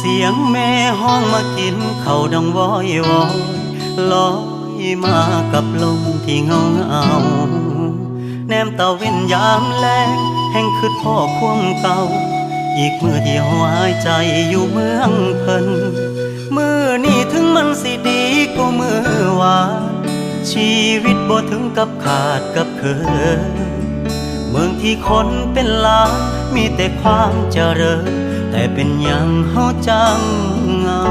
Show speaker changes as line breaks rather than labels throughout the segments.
สียงแม่ห้องมากินเขาดังวอยวอยลอยมากับลมที่เงาเงาแนมตะเว้นยามแลงแห่งคืดพ่อควมเก่า อีกมือที่หายใจอยู่เมืองเพิ่นมือนี่ถึงมันสิดีกว่ามือวานชีวิตบ่ถึงกับขาดกับเคยเมืองที่คนเป็นล้านมีแต่ความเจริญ แต่เป็นอย่างเฮาจังเงา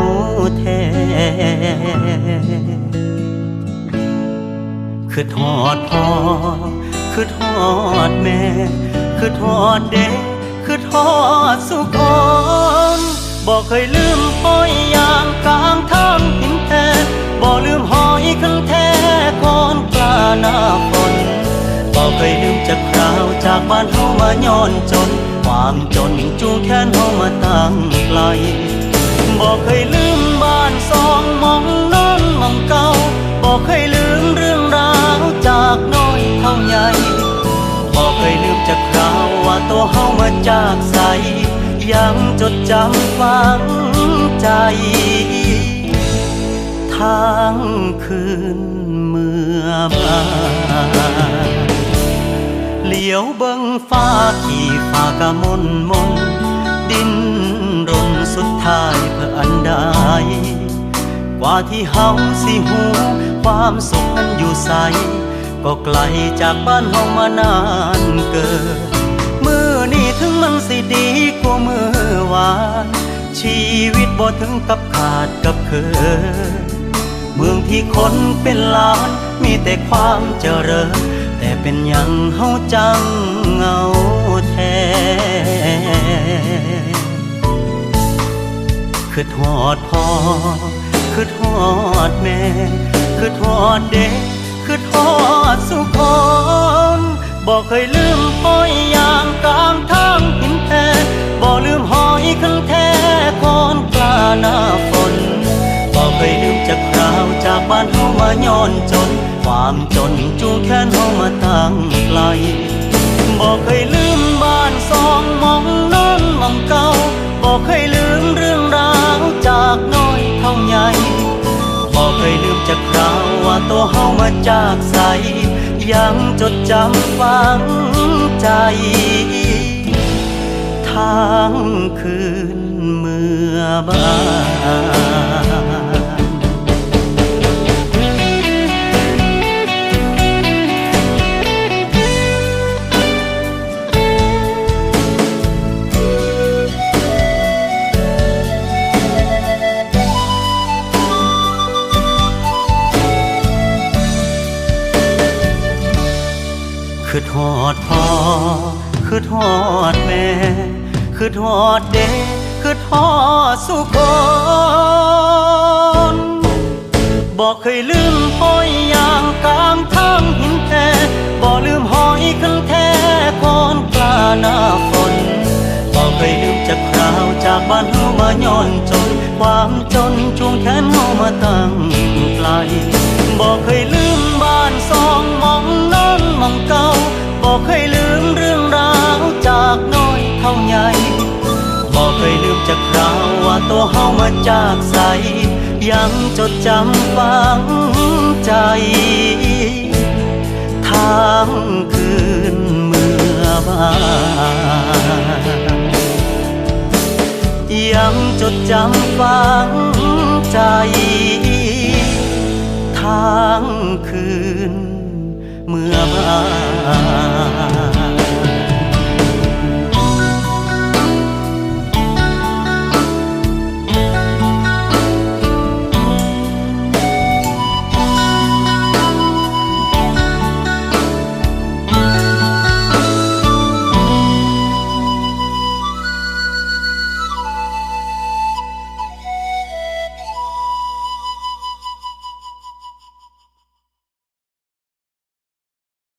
แท้คือทอดพ่อคือทอดแม่ คือทอดเด็กคือทอดสุกคนบอกเคยลืมหอยยางกลางทางหินแท้บอกลืมหอยคันแท้ก่อนกลาหน้าฝนบอกเคยลืมจากคราวจากบ้านเฮามาย้อนจน ความจนจูงแขนเฮามาตั้งไกลบอกเคยลืมบ้านสองมองนอนมองเก่าบอกเคยลืมเรื่องราวจากน้อยเท่าใหญ่บอกเคยลืมจากคราวว่าตัวเฮามาจากใส ยังจดจำฝังใจทางคืนเมื่อบ้าน ลียวเบิ่งฟ้าที่ฟ้ากะมนมน ดินรนสุดท้ายเพื่ออันใดกว่าที่เฮาสิหู ความสุขนั้นอยู่ใส ก็ไกลจากบ้านเฮามานานเกินมือนี่ถึงมันสิดีกว่ามือวานชีวิตบ่ถึงกับขาดกับเคยเมืองที่คนเป็นล้านมีแต่ความเจริญ เป็นย่างเฮาจังเหงาแท้คือทอดพ่อคือทอดแม่คือทอดเด็กคือทอดสุขคนบอกเคยลืมหอยยางกลางทางหินแท้บอกลืมหอยคันแท้ก่อนกลาหน้าฝนบอกเคยลืมจากคราวจากบ้านเฮามาย้อนจน ความจนจูงแขนเฮามาตั้งไกลบอกเคยลืมบ้านสองมองน้อนหมองเก่าบอกเคยลืมเรื่องราวจากน้อยเท่าใหญ่บอกเคยลืมจากคราวว่าตัวเฮามาจากใส ยังจดจำฝังใจทางคืนเมื่อบ้าน คือทอดพ่อคือทอดแม่ คือทอดเด็กคือทอดสุคนบอกเคยลืมหอยยางกลางทางหินแท้บอกลืมหอยคันแท้ก่อนกล้าหน้าฝนบอกเคยลืมจากคราวจากบ้านเฮามาย้อนจน ความจนจูงแขนเฮามาตั้งไกลบอกเคยลืม บอกเคยลืมเรื่องราวจากน้อยเท่าใหญ่บอกเคยลืมจากคราวว่าตัวเฮามาจากใส ยังจดจำฝังใจทางคืนเมื่อบ้านยังจดจำฝังใจทางคืน เมื่อบ้าน